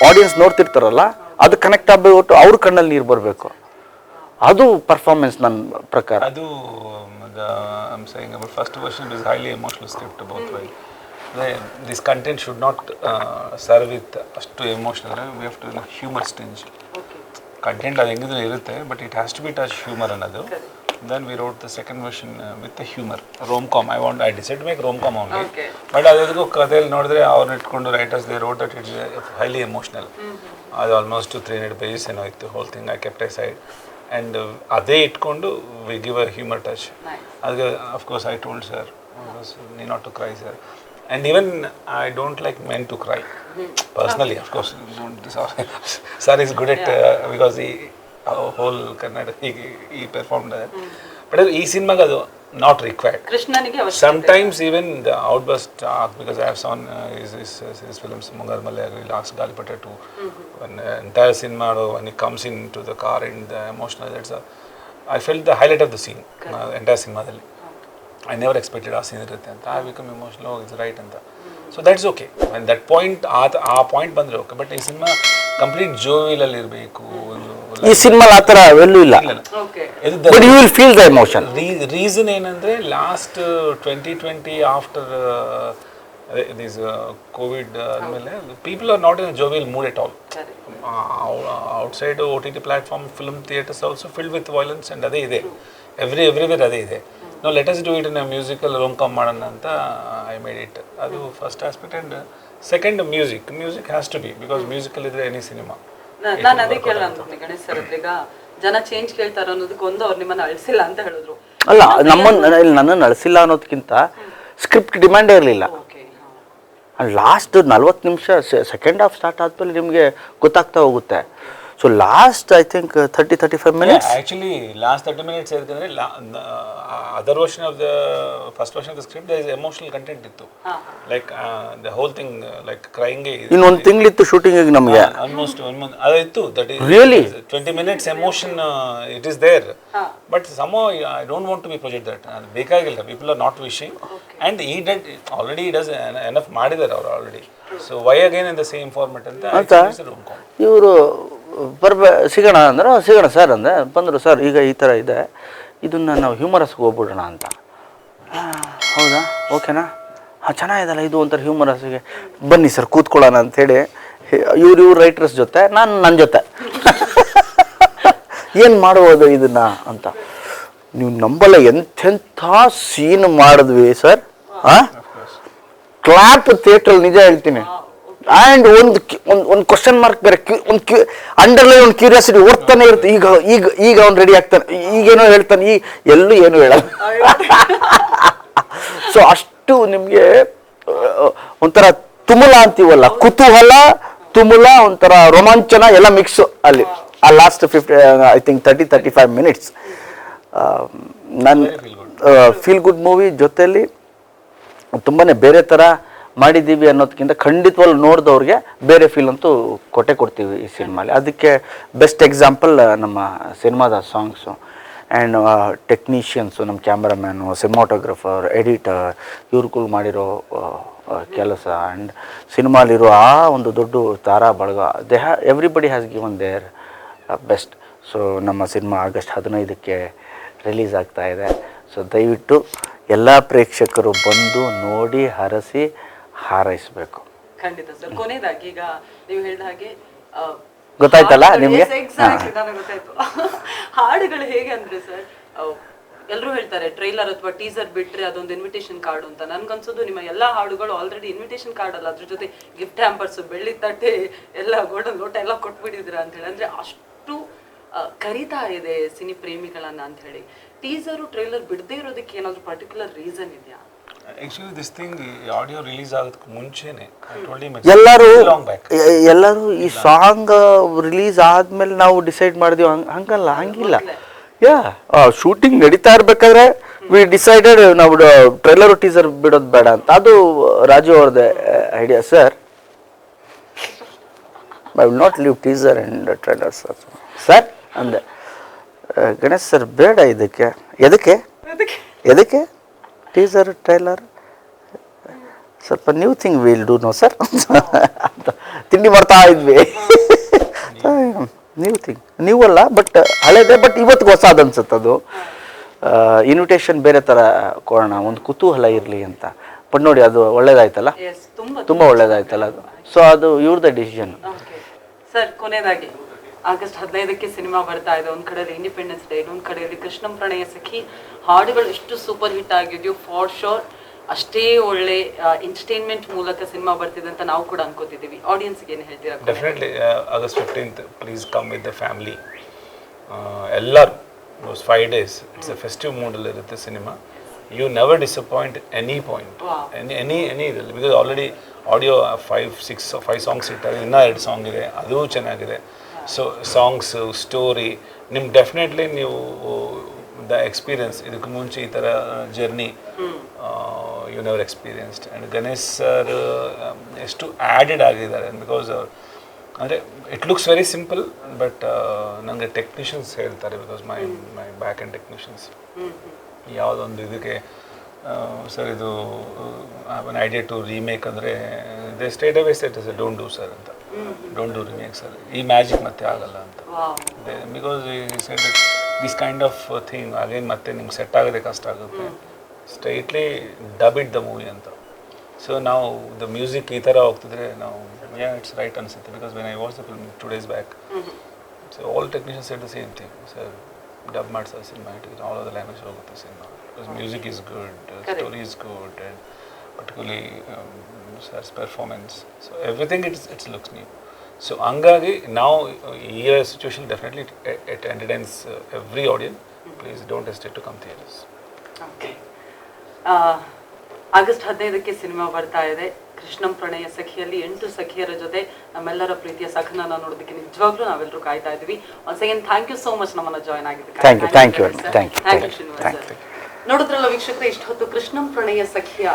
audience ನೋಡ್ತಿರ್ತಾರಲ್ಲ ಅದು ಕನೆಕ್ಟ್ ಆಗಬೇಕು ಅವ್ರ ಕಣ್ಣಲ್ಲಿ ನೀರು ಬರಬೇಕು. ಅದು ಪರ್ಫಾರ್ಮೆನ್ಸ್ ನನ್ನ ಪ್ರಕಾರ. ಅದು first I'm saying about first version is highly emotional script both way. This content should not uh, serve with ಅಷ್ಟು emotional we have to humour. Okay content ಅದು ಹೆಂಗಿದ್ರು ಇರುತ್ತೆ but it has to be touch humour ಅನ್ನೋದು. Then we wrote the second version with humour rom com I want I decide make rom com only Okay. But ಅದಕ್ಕೂ ಕಥೆಯಲ್ಲಿ ನೋಡಿದ್ರೆ ಅವ್ರನ್ನ ಇಟ್ಕೊಂಡು writers they wrote that it's highly emotional ಅದು almost three hundred pages ಏನೋ ಇತ್ತು whole thing I kept aside and ಅದೇ ಇಟ್ಕೊಂಡು we give a humour touch Nice. ಅದಕ್ಕೆ of course I told sir ನೀ not to cry sir and even I don't like men to cry personally of course sir is good at because ಈ whole Kannada ಹೀಗೆ ಈ perform but ಈ ಸಿನಿಮಾಗೆ ಅದು not required ಕೃಷ್ಣನಿಗೆ ಅವಶ್ಯಕತೆ Sometimes even the outburst arc, because I have seen uh, his, his, his films, Mungar Malayari, Last Galipata too, when uh, entire cinema, when he comes into the car and the emotional, that's a, I felt the highlight of the scene, uh, entire cinema. I never expected ಆ scene ಇರುತ್ತೆ ಅಂತ I become right it's right ಅಂತ so that's okay and that point point ಆ point ಬಂದರೆ okay but ಈ cinema complete ಜೋವಿಲಲ್ಲಿ ಇರಬೇಕು ಈ ಸಿನಿಮಾ ಆ ಥರ ಎಲ್ಲೂ ಇಲ್ಲ. But you will feel the emotion reason ಏನಂದ್ರೆ last twenty twenty after this Covid ಆದಮೇಲೆ people are not in jovial mood at all outside O T T platform film theatres also filled with violence and ಅದೇ ಇದೆ. Every everywhere ಅದೇ ಇದೆ. ನಾವು let's do it in musical rom com ಮಾಡೋಣ ಅಂತ I made it ಅದು first aspect and second music music has to be because musical ಇದ್ರೆ any cinema ನಾನು ಅದೇ ಕೇಳೋಣ ಅನ್ಕೊಂಡೆ ಗಣೇಶ್ ಸರ್ ಹತ್ರ ಈಗ ಜನ ಚೇಂಜ್ ಕೇಳ್ತಾರ ಅನ್ನೋದಕ್ಕೆ ಒಂದು ಅವ್ರು ನಿಮ್ಮನ್ನ ಅಳಿಸಿಲ್ಲ ಅಂತ ಹೇಳಿದ್ರು. ಅಲ್ಲ ನಮ್ಮನ್ನ ಇಲ್ಲಿ ನನ್ನನ್ನು ಅಳಿಸಿಲ್ಲ ಅನ್ನೋದಕ್ಕಿಂತ ಸ್ಕ್ರಿಪ್ಟ್ ಡಿಮ್ಯಾಂಡ್ ಇರಲಿಲ್ಲ. ಲಾಸ್ಟ್ ನಲ್ವತ್ತು ನಿಮಿಷ ಸೆಕೆಂಡ್ ಹಾಫ್ ಸ್ಟಾರ್ಟ್ ಆದಮೇಲೆ ನಿಮಗೆ ಗೊತ್ತಾಗ್ತಾ ಹೋಗುತ್ತೆ. So last I think thirty thirty five minutes actually last thirty minutes ಹೇಳ್ತಂದ್ರೆ other version of the first version of the script is emotional content ಇತ್ತು. Like the whole thing like crying ಇನ್ನೊಂದು ತಿಂಗಳಿತ್ತು ಶೂಟಿಂಗಿಗೆ ನಮಗೆ. Almost one month ಅದು ಇತ್ತು that is really twenty minutes emotion it is there but some I don't want to be project that ಅದು ಬೇಕಾಗಿಲ್ಲ people are not wishing and ಈ ಡೆಟ್ ಆಲ್ರೆಡಿ ಡಸ್ ಎನಫ್ ಮಾಡಿದ್ದಾರೆ ಅವರು already so why again in the same format ಅಂತ ಇವರು ಬರ್ಬೇ ಸಿಗೋಣ ಅಂದ್ರೆ "ಹಾ, ಸಿಗೋಣ ಸರ್ ಅಂದೆ. ಬಂದರು ಸರ್ ಈಗ ಈ ಥರ ಇದೆ. ಇದನ್ನು ನಾವು ಹ್ಯೂಮರಸ್ಗೆ ಹೋಗ್ಬಿಡೋಣ ಅಂತ. ಹೌದಾ? ಓಕೆನಾ? ಹಾಂ ಚೆನ್ನಾಗಿದಲ್ಲ ಇದು ಒಂಥರ ಹ್ಯೂಮರಸ್ಗೆ ಬನ್ನಿ ಸರ್ ಕೂತ್ಕೊಳ್ಳೋಣ ಅಂಥೇಳಿ ಇವ್ರು ಇವ್ರು ರೈಟರ್ಸ್ ಜೊತೆ ನಾನು ನನ್ನ ಜೊತೆ. *laughs* ಏನು ಮಾಡ್ಬೋದು ಇದನ್ನು? ಅಂತ. ನೀವು ನಂಬಲ್ಲ ಎಂಥೆಂಥ ಸೀನ್ ಮಾಡಿದ್ವಿ ಸರ್. ಹಾಂ? ಕ್ಲಾಪ್ ಥಿಯೇಟ್ರಲ್ಲಿ ನಿಜ ಹೇಳ್ತೀನಿ. ಆ್ಯಂಡ್ ಒಂದು ಒಂದು ಒಂದು ಕ್ವಶನ್ ಮಾರ್ಕ್ ಬೇರೆ ಕ್ಯೂ ಒಂದು ಕ್ಯೂ ಅಂಡರ್ಲೈನ್ ಒಂದು ಕ್ಯೂರಿಯಾಸಿಟಿ ಓದ್ತಾನೆ ಇರುತ್ತೆ. ಈಗ ಈಗ ಈಗ ಅವ್ನು ರೆಡಿ ಆಗ್ತಾನೆ. ಈಗೇನೋ ಹೇಳ್ತಾನೆ. ಈ, ಎಲ್ಲೂ ಏನೂ ಹೇಳಲ್ಲ. *laughs* ಸೊ ಅಷ್ಟು ನಿಮಗೆ ಒಂಥರ ತುಮುಲ ಅಂತೀವಲ್ಲ. ಕುತೂಹಲ, ತುಮುಲ, ಒಂಥರ ರೋಮಾಂಚನ ಎಲ್ಲ ಮಿಕ್ಸು ಅಲ್ಲಿ. ಆ last fifty I think thirty thirty five minutes ನನ್ನ ಫೀಲ್ ಗುಡ್ ಮೂವಿ ಜೊತೆಯಲ್ಲಿ ತುಂಬಾ ಬೇರೆ ಥರ ಮಾಡಿದ್ದೀವಿ ಅನ್ನೋದಕ್ಕಿಂತ ಖಂಡಿತವಾಗ್ಲು ನೋಡಿದವ್ರಿಗೆ ಬೇರೆ ಫೀಲ್ ಅಂತೂ ಕೊಟ್ಟೆ ಕೊಡ್ತೀವಿ ಈ ಸಿನಿಮಾಲಿ. ಅದಕ್ಕೆ ಬೆಸ್ಟ್ ಎಕ್ಸಾಂಪಲ್ ನಮ್ಮ ಸಿನಿಮಾದ ಸಾಂಗ್ಸು ಆ್ಯಂಡ್ ಟೆಕ್ನಿಷಿಯನ್ಸು ನಮ್ಮ ಕ್ಯಾಮ್ರಾಮ್ಯಾನು ಸಿನಿಮಾಟೋಗ್ರಫರ್ ಎಡಿಟರ್ ಇವ್ರುಗಳು ಮಾಡಿರೋ ಕೆಲಸ. ಆ್ಯಂಡ್ ಸಿನಿಮಾಲಿರೋ ಆ ಒಂದು ದೊಡ್ಡ ತಾರಾ ಬಳಗ they have everybody has given their best so ನಮ್ಮ ಸಿನಿಮಾ ಆಗಸ್ಟ್ ಹದಿನೈದಕ್ಕೆ ರಿಲೀಸ್ ಆಗ್ತಾ ಇದೆ. ಸೊ ದಯವಿಟ್ಟು ಎಲ್ಲ ಪ್ರೇಕ್ಷಕರು ಬಂದು ನೋಡಿ, ಹರಸಿ ಹಾರೈಸಬೇಕು. ಖಂಡಿತ ಸರ್. ಕೊನೆಯದಾಗಿ ಈಗ ನೀವು ಹೇಳಿದ ಹಾಗೆ ಆ, ಗೊತ್ತಾಯ್ತಲ್ಲ ಹಾಡುಗಳು- ನಿಮ್ಗೆ? Yes, exactly, ನನಗೆ ಗೊತ್ತಾಯ್ತು. ಹಾಡುಗಳು ಹೇಗೆ ಅಂದ್ರೆ ಸರ್ ಎಲ್ಲರೂ ಹೇಳ್ತಾರೆ ಟ್ರೈಲರ್ ಅಥವಾ ಟೀಸರ್ ಬಿಟ್ರೆ ಅದೊಂದು ಇನ್ವಿಟೇಷನ್ ಕಾರ್ಡ್ ಅಂತ. ನನ್ಗನ್ಸೋದು ನಿಮ್ಮ ಎಲ್ಲಾ ಹಾಡುಗಳು ಆಲ್ರೆಡಿ ಇನ್ವಿಟೇಷನ್ ಕಾರ್ಡ್ ಅಲ್ಲ. ಅದ್ರ ಜೊತೆ ಗಿಫ್ಟ್ ಹ್ಯಾಂಪರ್ಸ್ ಬೆಳ್ಳಿ ತಟ್ಟೆ ಎಲ್ಲ ಗೋಲ್ಡನ್ ಲೋಟ ಎಲ್ಲ ಕೊಟ್ಬಿಟ್ಟಿದ್ರ ಅಂತ ಹೇಳಿ. ಅಂದ್ರೆ ಅಷ್ಟು ಆ, ಕರೀತಾ ಇದೆ ಸಿನಿ ಪ್ರೇಮಿಗಳನ್ನ ಅಂತ ಹೇಳಿ. ಟೀಸರು ಟ್ರೈಲರ್ ಬಿಡದೇ ಇರೋದಕ್ಕೆ ಏನಾದ್ರು ಪರ್ಟಿಕ್ಯುಲರ್ ರೀಸನ್ ಇದೆಯಾ? ಎಲ್ಲರೂ ಎಲ್ಲರೂ ಈ ಸಾಂಗ್ ರಿಲೀಸ್ ಆದ್ಮೇಲೆ ನಾವು ಡಿಸೈಡ್ ಮಾಡಿದ್ವಿ ಹಂಗ್ ಹಂಗಲ್ಲ ಹಂಗಿಲ್ಲ. ಯಾ ಶೂಟಿಂಗ್ ನಡೀತಾ ಇರ್ಬೇಕಾದ್ರೆ ವಿ ಡಿಸೈಡೆಡ್ ನಾವು ಟ್ರೈಲರ್ ಟೀಸರ್ ಬಿಡೋದು ಬೇಡ ಅಂತ. ಅದು ರಾಜು ಅವ್ರದ್ದು idea sir I will not leave teaser and trailer sir sir ಅಂದೆ ಗಣೇಶ್ ಸರ್ ಬೇಡ ಇದಕ್ಕೆ. ಎದಕ್ಕೆ? ಎದಕ್ಕೆ? ಟೀಸರ್ ಟ್ರೈಲರ್ ಸ್ವಲ್ಪ new thing will do no sir ಅಂತ ತಿಂಡಿ ಮಾಡ್ತಾ ಇದ್ವಿ. ನ್ಯೂ ಥಿಂಗ್ ನ್ಯೂ ಅಲ್ಲ ಬಟ್ ಹಳೇದೇ ಬಟ್ ಇವತ್ತಿಗೆ ಹೊಸದು ಅನ್ಸುತ್ತೆ ಅದು. ಇನ್ವಿಟೇಷನ್ ಬೇರೆ ಥರ ಕೊಡೋಣ ಒಂದು ಕುತೂಹಲ ಇರಲಿ ಅಂತ. ಬಟ್ ನೋಡಿ ಅದು ಒಳ್ಳೇದಾಯ್ತಲ್ಲ? ತುಂಬಾ ಒಳ್ಳೇದಾಯ್ತಲ್ಲ ಅದು. ಸೊ ಅದು ಇವ್ರದ ಡಿಸಿಷನ್ ಸರ್ ಕೊನೆಯದಾಗಿ ಆಗಸ್ಟ್ ಹದಿನೈದಕ್ಕೆ ಸಿನಿಮಾ ಬರ್ತಾ ಇದೆ. ಒಂದು ಕಡೆಯಲ್ಲಿ ಇಂಡಿಪೆಂಡೆನ್ಸ್ ಡೇ ಇನ್ನೊಂದು ಕಡೆಯಲ್ಲಿ ಕೃಷ್ಣಂ ಪ್ರಣಯ ಸಖಿ. ಹಾಡುಗಳು ಎಷ್ಟು ಸೂಪರ್ ಹಿಟ್ ಆಗಿದೆಯೋ ಫಾರ್ ಶೋರ್ ಅಷ್ಟೇ ಒಳ್ಳೆ ಎಂಟರ್ಟೈನ್ಮೆಂಟ್ ಮೂಲಕ ಸಿನಿಮಾ ಬರ್ತಿದೆ ಅಂತ ನಾವು ಕೂಡ ಅನ್ಕೋತಿದ್ದೀವಿ. ಆಡಿಯನ್ಸ್ಗೆ ಏನು ಹೇಳ್ತೀರಾ definitely August fifteenth please come with the family ಎಲ್ಲರೂ five days it's a festive ಮೂಡಲ್ಲಿ ಇರುತ್ತೆ cinema. You never disappoint any point. Any any any ಇದರಲ್ಲಿ. Because already audio five six five songs ಇಟ್ಟಾಗ ಇನ್ನೂ ಎರಡು ಸಾಂಗ್ ಇದೆ. ಅದು ಚೆನ್ನಾಗಿದೆ. ಸೊ ಸಾಂಗ್ಸು ಸ್ಟೋರಿ ನಿಮ್ಗೆ ಡೆಫಿನೆಟ್ಲಿ ನೀವು ದ ಎಕ್ಸ್ಪೀರಿಯನ್ಸ್ ಇದಕ್ಕೆ ಮುಂಚೆ ಈ ಥರ journey you never experienced and Ganesh sir ಎಷ್ಟು ಆ್ಯಡೆಡ್ ಆಗಿದ್ದಾರೆ. ಬಿಕಾಸ್ ಅಂದರೆ it looks very simple but ನನಗೆ ಟೆಕ್ನಿಷಿಯನ್ಸ್ ಹೇಳ್ತಾರೆ. Because my my back and technicians ಯಾವುದೊಂದು ಇದಕ್ಕೆ ಸರ್ ಇದು ಒನ್ ಐಡಿಯಾ ಟು ರೀಮೇಕ್ ಅಂದರೆ they state away state sir don't do sir ಅಂತ. ಡೋಂಟ್ ಡೂ ರಿಮೇಕ್ ಸರ್ ಈ ಮ್ಯಾಜಿಕ್ ಮತ್ತೆ ಆಗಲ್ಲ ಅಂತ. Because this kind of thing again ಮತ್ತೆ ನಿಮ್ಗೆ ಸೆಟ್ ಆಗೋದೇ ಕಷ್ಟ ಆಗುತ್ತೆ. Straightly dub it the movie ಅಂತ. ಸೊ ನಾವು ದ ಮ್ಯೂಸಿಕ್ ಈ ಥರ ಹೋಗ್ತಿದ್ರೆ ನಾವು ಇಟ್ಸ್ ರೈಟ್ ಅನಿಸುತ್ತೆ. Because when I watch the film two days back so all technicians at the same thing sir dub ಮಾಡ್ಸೋ cinema ಇಟ್ಟಿದ್ರೆ ಆಲ್ ಆಫ್ ದ ಲ್ಯಾಂಗ್ವೇಜ್ ಹೋಗುತ್ತೆ cinema because music is good story is good and particularly sir's performance so everything it's it's looks new so ಹಂಗಾಗಿ ನಾವು ಈ situation definitely it entertains every audience please don't hesitate to come theatres okay August ಹದಿನೈದಕ್ಕೆ cinema ಬರ್ತಾ ಇದೆ. ಕೃಷ್ಣಂ ಪ್ರಣಯ ಸಖಿಯಲ್ಲಿ ಎಂಟು ಸಖಿಯರ ಜೊತೆ ನಮ್ಮೆಲ್ಲರ ಪ್ರೀತಿಯ ಸಖನ ನೋಡೋದಕ್ಕೆ ನಿಜವಾಗ್ಲೂ ನಾವೆಲ್ಲರೂ ಕಾಯ್ತಾ ಇದೀವಿ ಒಂದ್ second thank you so much ನಮ್ಮನ್ನ ಜಾಯ್ನ್ ಆಗಿದ್ದಕ್ಕೆ. Thank you, thank you, thank you, thank you, Srinivas thank sir. ನೋಡಿದ್ರಲ್ಲ ವೀಕ್ಷಕರೇ ಇಷ್ಟೊತ್ತು ಕೃಷ್ಣಂ ಪ್ರಣಯ ಸಖಿಯ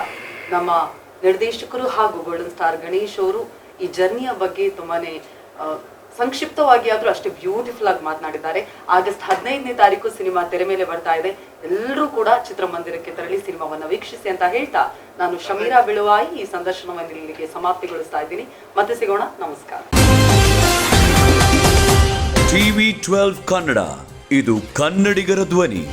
ನಮ್ಮ ನಿರ್ದೇಶಕರು ಹಾಗೂ ಗೋಲ್ಡನ್ ಸ್ಟಾರ್ ಗಣೇಶ್ ಅವರು ಈ ಜರ್ನಿಯ ಬಗ್ಗೆ ತುಂಬಾನೇ ಸಂಕ್ಷಿಪ್ತವಾಗಿ ಆದ್ರೂ ಅಷ್ಟೇ ಬ್ಯೂಟಿಫುಲ್ ಆಗಿ ಮಾತನಾಡಿದ್ದಾರೆ. ಆಗಸ್ಟ್ ಹದಿನೈದನೇ ತಾರೀಕು ಸಿನಿಮಾ ತೆರೆ ಮೇಲೆ ಬರ್ತಾ ಇದೆ. ಎಲ್ಲರೂ ಕೂಡ ಚಿತ್ರಮಂದಿರಕ್ಕೆ ತೆರಳಿ ಸಿನಿಮಾವನ್ನು ವೀಕ್ಷಿಸಿ ಅಂತ ಹೇಳ್ತಾ ನಾನು ಶಮೀರಾ ಬಿಳುವಾಯಿ ಈ ಸಂದರ್ಶನವನ್ನು ಇಲ್ಲಿಗೆ ಸಮಾಪ್ತಿಗೊಳಿಸ್ತಾ ಇದ್ದೀನಿ. ಮತ್ತೆ ಸಿಗೋಣ. ನಮಸ್ಕಾರ. ಟಿವಿ ಟ್ವೆಲ್ವ್ ಕನ್ನಡ, ಇದು ಕನ್ನಡಿಗರ ಧ್ವನಿ.